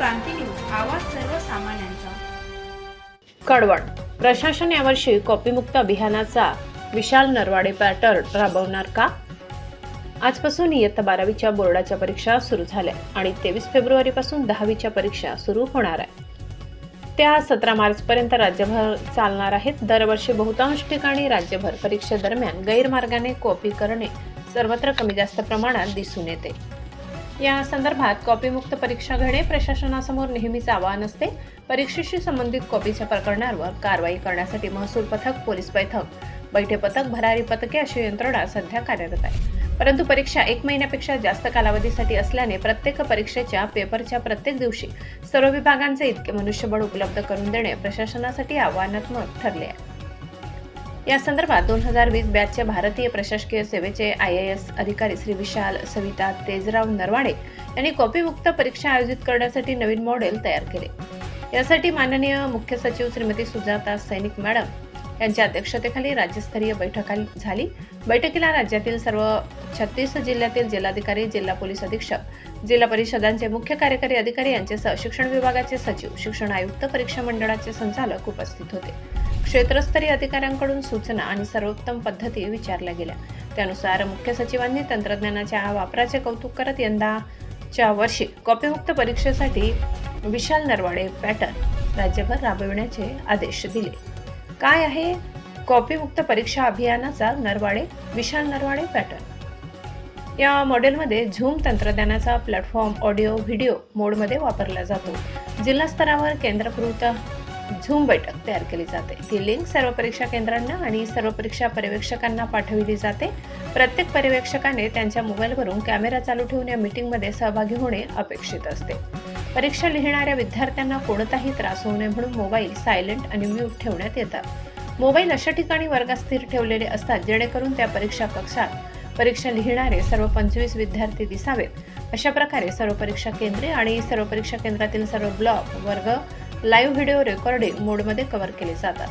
क्रांती news आवाज सर्वसामान्यांचा. कडवण प्रशासन यावर्षी कॉपीमुक्त अभियानाचा विशाल नरवाडे पॅटर्न राबवणार का? आजपासून इयत्ता बारावीच्या बोर्डाच्या परीक्षा सुरू झाल्या आणि तेवीस फेब्रुवारीपासून दहावीच्या परीक्षा सुरू होणार आहे. त्या सतरा मार्चपर्यंत राज्यभर चालणार आहेत. दरवर्षी बहुतांश ठिकाणी राज्यभर परीक्षेदरम्यान गैरमार्गाने कॉपी करणे सर्वत्र कमी जास्त प्रमाणात दिसून येते. या संदर्भात कॉपीमुक्त परीक्षा घेणे प्रशासनासमोर नेहमीच आव्हान असते. परीक्षेशी संबंधित कॉपीच्या प्रकरणांवर कारवाई करण्यासाठी महसूल पथक पोलीस पथक बैठे पथक भरारी पथके अशी यंत्रणा सध्या कार्यरत आहे. परंतु परीक्षा एक महिन्यापेक्षा जास्त कालावधीसाठी असल्याने प्रत्येक परीक्षेच्या पेपरच्या प्रत्येक दिवशी सर्व विभागांचे इतके मनुष्यबळ उपलब्ध करून देणे प्रशासनासाठी आव्हानात्मक ठरले आहे. या संदर्भात दोन हजार वीस बॅचचे भारतीय प्रशासकीय सेवेचे आय ए एस अधिकारी श्री विशाल सविता तेजराव नरवाडे यांनी कॉपीमुक्त परीक्षा आयोजित करण्यासाठी नवीन मॉडेल तयार केले. यासाठी माननीय मुख्य सचिव श्रीमती सुजाता सैनिक मॅडम यांच्या अध्यक्षतेखाली राज्यस्तरीय बैठक झाली. बैठकीला राज्यातील सर्व छत्तीस जिल्ह्यातील जिल्हाधिकारी जिल्हा पोलीस अधीक्षक जिल्हा परिषदांचे मुख्य कार्यकारी अधिकारी यांच्यासह शिक्षण विभागाचे सचिव शिक्षण आयुक्त परीक्षा मंडळाचे संचालक उपस्थित होते. क्षेत्रस्तरीय अधिकाऱ्यांकडून सूचना आणि सर्वोत्तम पद्धती विचारल्या गेल्या. त्यानुसार मुख्य सचिवांनी तंत्रज्ञानाच्या वापराचे कौतुक करत यंदाच्या वर्षी कॉपीमुक्त परीक्षेसाठी विशाल नरवाडे पॅटर्न राज्यभर राबविण्याचे आदेश दिले. काय आहे कॉपीमुक्त परीक्षा अभियानाचा नरवाडे विशाल नरवाडे पॅटर्न? या मॉडेलमध्ये झूम तंत्रज्ञानाचा प्लॅटफॉर्म ऑडिओ व्हिडिओ मोडमध्ये वापरला जातो. जिल्हा स्तरावर केंद्रकृत झूम बैठक तयार केली जाते. ती लिंक सर्व परीक्षा केंद्रांना आणि सर्व परीक्षा पर्यवेक्षकांना पाठविली जाते. प्रत्येक पर्यवेक्षकाने त्यांच्या मोबाईलवरून कॅमेरा चालू ठेवून या मीटिंगमध्ये सहभागी होणे अपेक्षित असते. परीक्षा लिहिणाऱ्या विद्यार्थ्यांना कोणताही त्रास होऊ नये म्हणून मोबाईल सायलेंट आणि म्यूट ठेवण्यात येतात मोबाईल अशा ठिकाणी वर्गात स्थिर ठेवलेले असतात जेणेकरून त्या परीक्षा कक्षात परीक्षा लिहिणारे सर्व पंचवीस विद्यार्थी दिसावेत. अशा प्रकारे सर्व परीक्षा केंद्रे आणि सर्व परीक्षा केंद्रातील सर्व ब्लॉक वर्ग लाईव्ह व्हिडिओ रेकॉर्डिंग मोडमध्ये कव्हर केले जातात.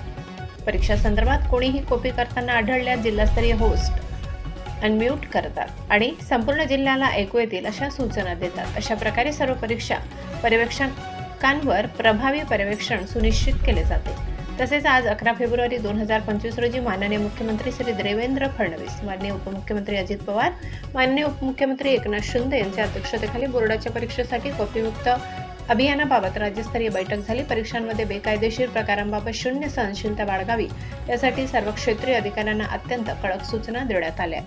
परीक्षा संदर्भात कोणीही कॉपी करताना आढळल्यास जिल्हास्तरीय होस्ट अनम्यूट करतात आणि संपूर्ण जिल्ह्याला ऐकू येतील अशा सूचना देतात. अशा प्रकारे सर्व परीक्षा पर्यवेक्षकांवर प्रभावी पर्यवेक्षण सुनिश्चित केले जाते. तसेच आज अकरा फेब्रुवारी दोन हजार पंचवीस रोजी माननीय मुख्यमंत्री श्री देवेंद्र फडणवीस माननीय उपमुख्यमंत्री अजित पवार माननीय उपमुख्यमंत्री एकनाथ शिंदे यांच्या अध्यक्षतेखाली बोर्डाच्या परीक्षेसाठी कॉपीमुक्त अभियानाबाबत राज्यस्तरीय बैठक झाली. परीक्षांमध्ये बेकायदेशीर प्रकारांबाबत शून्य सहनशीलता बाळगावी यासाठी सर्व क्षेत्रीय अधिकाऱ्यांना अत्यंत कडक सूचना देण्यात आल्या.